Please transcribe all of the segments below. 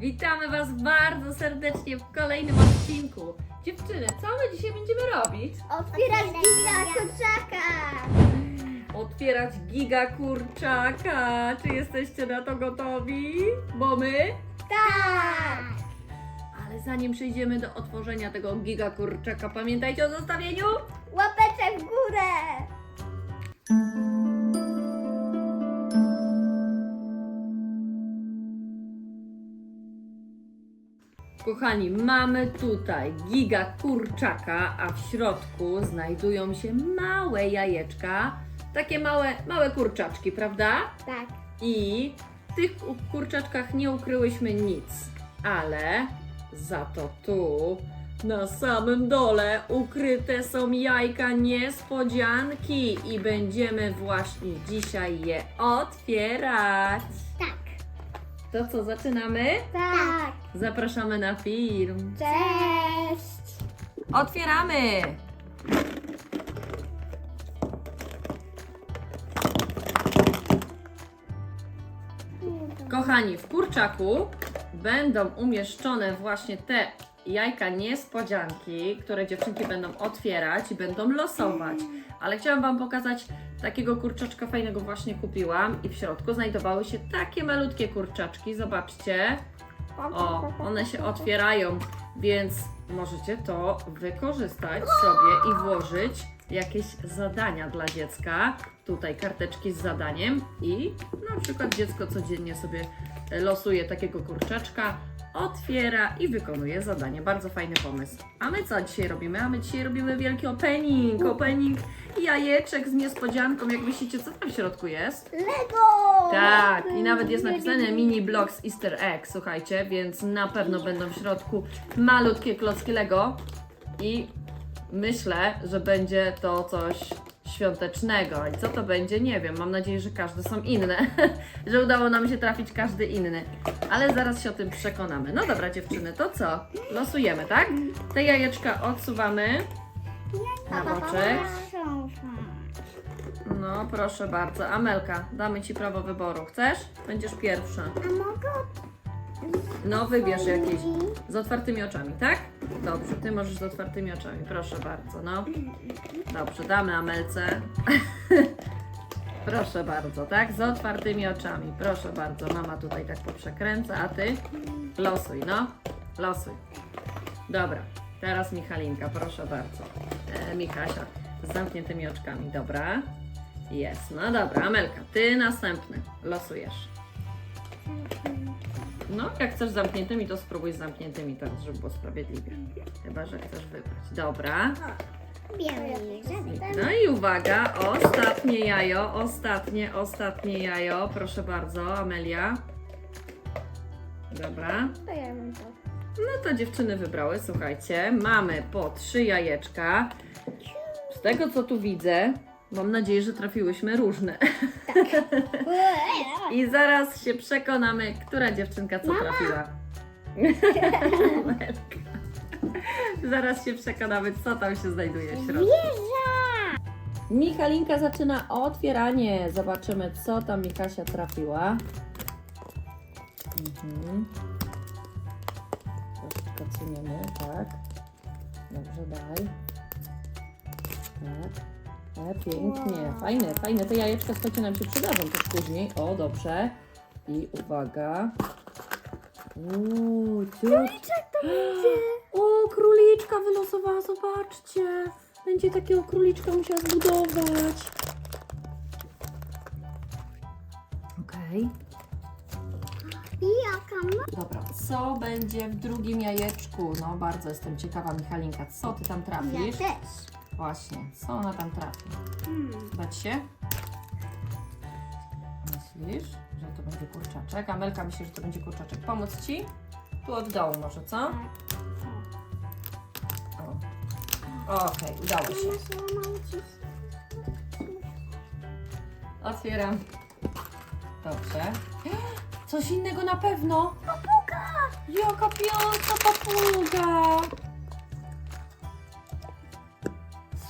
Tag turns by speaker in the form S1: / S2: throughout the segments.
S1: Witamy Was bardzo serdecznie w kolejnym odcinku. Dziewczyny, co my dzisiaj będziemy robić?
S2: Otwierać giga kurczaka!
S1: Otwierać giga kurczaka. Czy jesteście na to gotowi? Bo my?
S2: Tak!
S1: Ale zanim przejdziemy do otworzenia tego giga kurczaka, pamiętajcie o zostawieniu
S2: Łapeczek w górę!
S1: Kochani, mamy tutaj giga kurczaka, a w środku znajdują się małe jajeczka. Takie małe, małe kurczaczki, prawda?
S2: Tak.
S1: I w tych ku- kurczaczkach nie ukryłyśmy nic, ale za to tu na samym dole ukryte są jajka niespodzianki i będziemy właśnie dzisiaj je otwierać.
S2: Tak.
S1: To co, zaczynamy?
S2: Tak.
S1: Zapraszamy na film.
S2: Cześć!
S1: Otwieramy! Kochani, w kurczaku będą umieszczone właśnie te jajka niespodzianki, które dziewczynki będą otwierać i będą losować. Ale chciałam Wam pokazać takiego kurczaczka fajnego właśnie kupiłam i w środku znajdowały się takie malutkie kurczaczki. Zobaczcie. O, one się otwierają, więc możecie to wykorzystać sobie i włożyć jakieś zadania dla dziecka. Tutaj karteczki z zadaniem i na przykład dziecko codziennie sobie losuje takiego kurczaczka, otwiera i wykonuje zadanie. Bardzo fajny pomysł. A my co dzisiaj robimy? A my dzisiaj robimy wielki opening. Opening jajeczek z niespodzianką. Jak myślicie, co tam w środku jest?
S2: Lego!
S1: Tak, i nawet jest napisane mini blocks easter egg, słuchajcie, więc na pewno będą w środku malutkie klocki Lego i myślę, że będzie to coś świątecznego. I co to będzie? Nie wiem. Mam nadzieję, że każde są inne, że udało nam się trafić każdy inny. Ale zaraz się o tym przekonamy. No dobra, dziewczyny, to co? Losujemy, tak? Te jajeczka odsuwamy na boczek. No, proszę bardzo. Amelka, damy Ci prawo wyboru. Chcesz? Będziesz pierwsza.
S2: A mogę
S1: No, wybierz jakieś. Z otwartymi oczami, tak? Dobrze, Ty możesz z otwartymi oczami. Proszę bardzo, no. Dobrze, damy Amelce. Proszę bardzo, tak? Z otwartymi oczami. Proszę bardzo. Mama tutaj tak poprzekręca, a Ty losuj, no. Losuj. Dobra, teraz Michalinka, proszę bardzo. E, Michasia, z zamkniętymi oczkami, dobra. Jest, no dobra, Amelka, Ty następny. Losujesz. No, jak chcesz z zamkniętymi, to spróbuj z zamkniętymi teraz, żeby było sprawiedliwie. Chyba, że chcesz wybrać. Dobra. No i uwaga, ostatnie jajo, ostatnie, ostatnie jajo. Proszę bardzo, Amelia. Dobra.
S2: To ja mam to.
S1: No to dziewczyny wybrały, słuchajcie. Mamy po trzy jajeczka. Z tego co tu widzę, mam nadzieję, że trafiłyśmy różne. I zaraz się przekonamy, która dziewczynka co trafiła. Amelka. zaraz się przekonamy, co tam się znajduje w środku. Michalinka zaczyna otwieranie. Zobaczymy, co tam Mikasia trafiła. Mhm. Troszeczkę tak. Dobrze, daj. Tak. E, pięknie, fajne, fajne. Te jajeczka, słuchajcie, nam się przydadzą też później. O, dobrze. I uwaga. Uuu, ciut.
S2: to będzie.
S1: O, króliczka wylosowała, zobaczcie. Będzie takiego króliczka musiała zbudować. Okej.
S2: Jaka ma?
S1: Dobra, co będzie w drugim jajeczku? No, bardzo jestem ciekawa, Michalinka, co ty tam trafisz?
S2: też.
S1: Właśnie, co ona tam trafi?
S2: Hmm.
S1: Bać się? Myślisz, że to będzie kurczaczek? Amelka myśli, że to będzie kurczaczek. Pomóc ci? Tu od dołu może, co?
S2: Tak.
S1: O. Okej, udało się. Otwieram. Dobrze. Coś innego na pewno. Papuga! Jaka piątka papuga!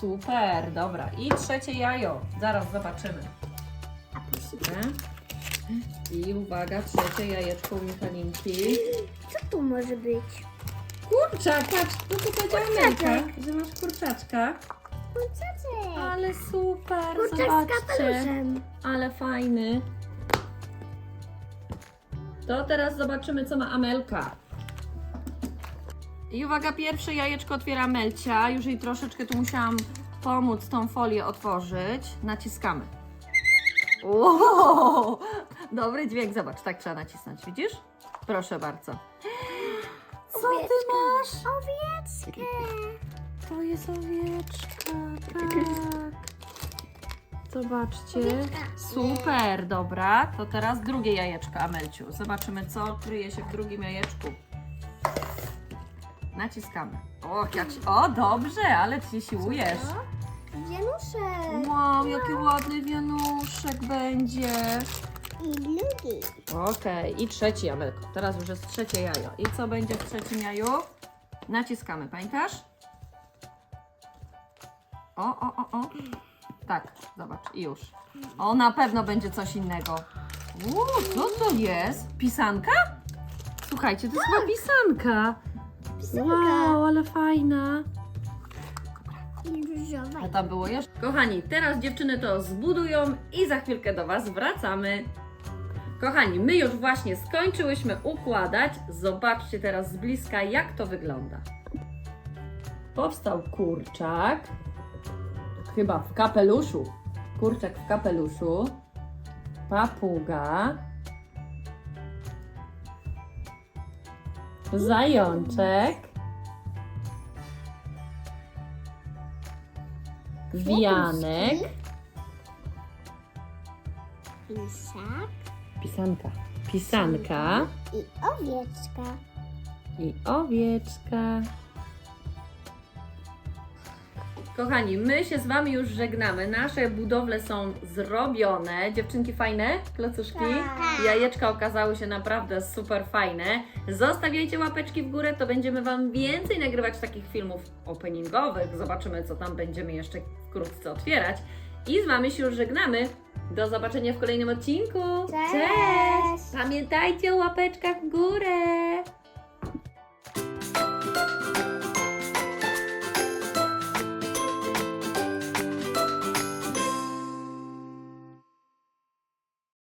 S1: Super, dobra. I trzecie jajo. Zaraz zobaczymy. I uwaga, trzecie jajeczko u Michalinki.
S2: Co tu może być?
S1: Kurczak, patrz, to co powiedziała
S2: Kurczaczek.
S1: Że masz kurczaczka.
S2: Kurczaczek.
S1: Ale super,
S2: Kurczak z
S1: zobaczcie.
S2: kapeluszem.
S1: Ale fajny. To teraz zobaczymy, co ma Amelka. I uwaga, pierwsze jajeczko otwiera Melcia. Już jej troszeczkę tu musiałam pomóc tą folię otworzyć. Naciskamy. Wow! Dobry dźwięk, zobacz, tak trzeba nacisnąć, widzisz? Proszę bardzo. Co ty
S2: Owieczka.
S1: masz?
S2: Owieczkę.
S1: To jest owieczka, tak. Zobaczcie.
S2: Owieczka.
S1: Super, dobra. To teraz drugie jajeczko, Amelciu. Zobaczymy, co kryje się w drugim jajeczku. Naciskamy. O, jak się... o dobrze, ale ci siłujesz.
S2: Wienuszek.
S1: Wow, jaki ładny wianuszek będzie.
S2: I drugi.
S1: Okej, i trzeci, Amelko. Teraz już jest trzecie jajo. I co będzie w trzecim jaju? Naciskamy, pamiętasz? O, o, o, o. Tak, zobacz, i już. O, na pewno będzie coś innego. Uuu, co to jest? Pisanka? Słuchajcie, to jest chyba pisanka.
S2: Pisanka.
S1: Wow, ale fajna.
S2: I różowa.
S1: A tam było jeszcze? Kochani, teraz dziewczyny to zbudują i za chwilkę do Was wracamy. Kochani, my już właśnie skończyłyśmy układać. Zobaczcie teraz z bliska, jak to wygląda. Powstał kurczak. Chyba w kapeluszu. Kurczak w kapeluszu. Papuga. Zajączek. Wianek.
S2: Pisak.
S1: Pisanka. Pisanka
S2: I owieczka.
S1: i owieczka. Kochani, my się z Wami już żegnamy. Nasze budowle są zrobione. Dziewczynki fajne? Klocuszki?
S2: Tak.
S1: Jajeczka okazały się naprawdę super fajne. Zostawiajcie łapeczki w górę, to będziemy Wam więcej nagrywać takich filmów openingowych. Zobaczymy, co tam będziemy jeszcze wkrótce otwierać. I z Wami się już żegnamy. Do zobaczenia w kolejnym odcinku. Cześć!
S2: Cześć.
S1: Pamiętajcie o łapeczkach w górę.